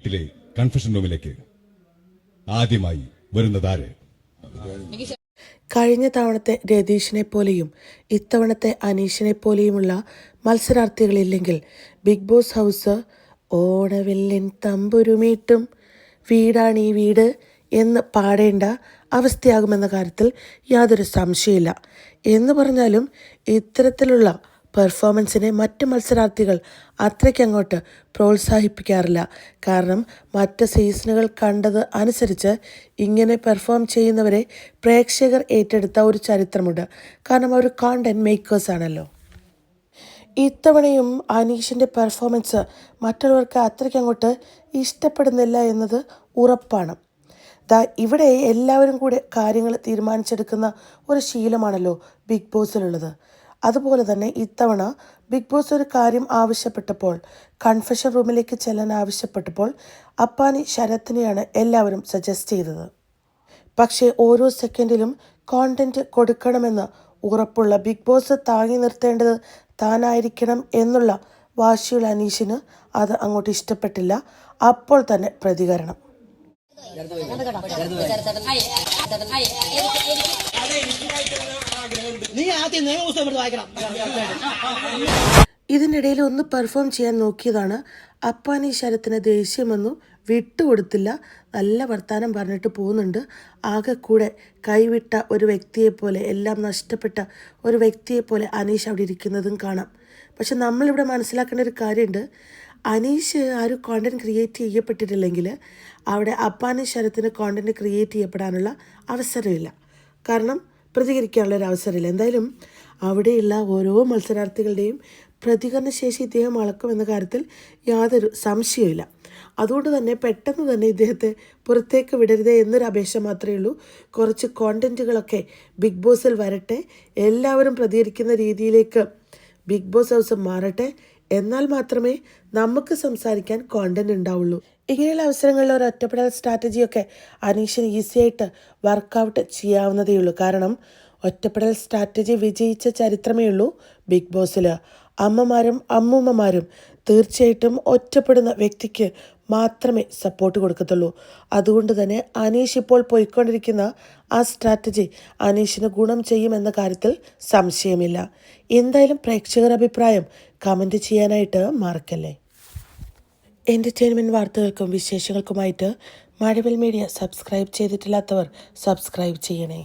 വീട്ടിലെ കൺഫഷൻ റൂമിലേക്ക് ആദ്യമായി വരുന്നതാര്? കഴിഞ്ഞ തവണത്തെ രതീഷിനെ പോലെയും ഇത്തവണത്തെ അനീഷിനെ പോലെയുമുള്ള മത്സരാർത്ഥികളില്ലെങ്കിൽ ബിഗ് ബോസ് ഹൗസ് ഓണവില്ലിൻ തമ്പുരുമീട്ടും വീടാണ് ഈ വീട് എന്ന് പാടേണ്ട അവസ്ഥയാകുമെന്ന കാര്യത്തിൽ യാതൊരു സംശയമില്ല എന്ന് പറഞ്ഞാലും ഇത്തരത്തിലുള്ള പെർഫോമൻസിനെ മറ്റ് മത്സരാർത്ഥികൾ അത്രയ്ക്കങ്ങോട്ട് പ്രോത്സാഹിപ്പിക്കാറില്ല. കാരണം മറ്റ് സീസണുകൾ കണ്ടത് അനുസരിച്ച് ഇങ്ങനെ പെർഫോം ചെയ്യുന്നവരെ പ്രേക്ഷകർ ഏറ്റെടുത്ത ഒരു ചരിത്രമുണ്ട്. കാരണം അവർ കോണ്ടന്റ് മേക്കേഴ്സ് ആണല്ലോ. ഇത്തവണയും അനീഷിന്റെ പെർഫോമൻസ് മറ്റുള്ളവർക്ക് അത്രയ്ക്ക് അങ്ങോട്ട് ഇഷ്ടപ്പെടുന്നില്ല എന്നത് ഉറപ്പാണ്. ദാ ഇവിടെ എല്ലാവരും കൂടെ കാര്യങ്ങൾ തീരുമാനിച്ചെടുക്കുന്ന ഒരു ശീലമാണല്ലോ ബിഗ് ബോസിലുള്ളത്. അതുപോലെ തന്നെ ഇത്തവണ ബിഗ് ബോസ് ഒരു കാര്യം ആവശ്യപ്പെട്ടപ്പോൾ കൺഫഷൻ റൂമിലേക്ക് ചെല്ലാൻ ആവശ്യപ്പെട്ടപ്പോൾ അപ്പാനി ശരത്തിനെയാണ് എല്ലാവരും സജസ്റ്റ് ചെയ്തത്. പക്ഷേ ഓരോ സെക്കൻഡിലും കോണ്ടന്റ് കൊടുക്കണമെന്ന് ഉറപ്പുള്ള ബിഗ് ബോസ് താങ്ങി നിർത്തേണ്ടത് താനായിരിക്കണം എന്നുള്ള വാശിയുള്ള അനീഷിന് അത് അങ്ങോട്ട് ഇഷ്ടപ്പെട്ടില്ല. അപ്പോൾ തന്നെ പ്രതികരണം. ഇതിനിടയിൽ ഒന്ന് പെർഫോം ചെയ്യാൻ നോക്കിയതാണ്. അപ്പാനി ശരത്തിന് ദേഷ്യമൊന്നും വിട്ടുകൊടുത്തില്ല. നല്ല വർത്താനം പറഞ്ഞിട്ട് പോകുന്നുണ്ട്. കൂടെ കൈവിട്ട ഒരു വ്യക്തിയെപ്പോലെ എല്ലാം നഷ്ടപ്പെട്ട ഒരു വ്യക്തിയെപ്പോലെ അനീഷ് അവിടെ ഇരിക്കുന്നതും കാണാം. പക്ഷെ നമ്മളിവിടെ മനസ്സിലാക്കേണ്ട ഒരു കാര്യമുണ്ട്. അനീഷ് ആ ഒരു ക്രിയേറ്റ് ചെയ്യപ്പെട്ടിട്ടില്ലെങ്കിൽ അവിടെ അപ്പാനി ശരത്തിന് കോണ്ടന്റ് ക്രിയേറ്റ് ചെയ്യപ്പെടാനുള്ള അവസരമില്ല. കാരണം പ്രതികരിക്കാനുള്ള ഒരു അവസരമില്ല. എന്തായാലും അവിടെയുള്ള ഓരോ മത്സരാർത്ഥികളുടെയും പ്രതികരണശേഷി ഇദ്ദേഹം അളക്കുമെന്ന കാര്യത്തിൽ യാതൊരു സംശയവുമില്ല. അതുകൊണ്ട് തന്നെ പെട്ടെന്ന് തന്നെ ഇദ്ദേഹത്തെ പുറത്തേക്ക് വിടരുതേ എന്നൊരു അപേക്ഷ മാത്രമേ ഉള്ളൂ. കുറച്ച് കോണ്ടന്റുകളൊക്കെ ബിഗ് ബോസിൽ വരട്ടെ. എല്ലാവരും പ്രതികരിക്കുന്ന രീതിയിലേക്ക് ബിഗ് ബോസ് ഹൗസ് മാറട്ടെ. എന്നാൽ മാത്രമേ നമുക്ക് സംസാരിക്കാൻ കോണ്ടന്റ് ഉണ്ടാവുള്ളൂ. ഇങ്ങനെയുള്ള അവസരങ്ങളിൽ ഒരു ഒറ്റപ്പെടൽ സ്ട്രാറ്റജിയൊക്കെ അനീഷിന് ഈസി ആയിട്ട് വർക്കൗട്ട് ചെയ്യാവുന്നതേ ഉള്ളൂ കാരണം ഒറ്റപ്പെടൽ സ്ട്രാറ്റജി വിജയിച്ച ചരിത്രമേ ഉള്ളൂ ബിഗ് ബോസിൽ അമ്മമാരും അമ്മൂമ്മമാരും തീർച്ചയായിട്ടും ഒറ്റപ്പെടുന്ന വ്യക്തിക്ക് മാത്രമേ സപ്പോർട്ട് കൊടുക്കത്തുള്ളൂ. അതുകൊണ്ട് തന്നെ അനീഷ് ഇപ്പോൾ പോയിക്കൊണ്ടിരിക്കുന്ന ആ സ്ട്രാറ്റജി അനീഷിന് ഗുണം ചെയ്യുമെന്ന കാര്യത്തിൽ സംശയമില്ല. എന്തായാലും പ്രേക്ഷകർ അഭിപ്രായം കമന്റ് ചെയ്യാനായിട്ട് മറക്കല്ലേ. എന്റർടൈൻമെന്റ് വാർത്തകൾക്കും വിശേഷങ്ങൾക്കുമായിട്ട് മഴവിൽ മീഡിയ സബ്സ്ക്രൈബ് ചെയ്തിട്ടില്ലാത്തവർ സബ്സ്ക്രൈബ് ചെയ്യണേ.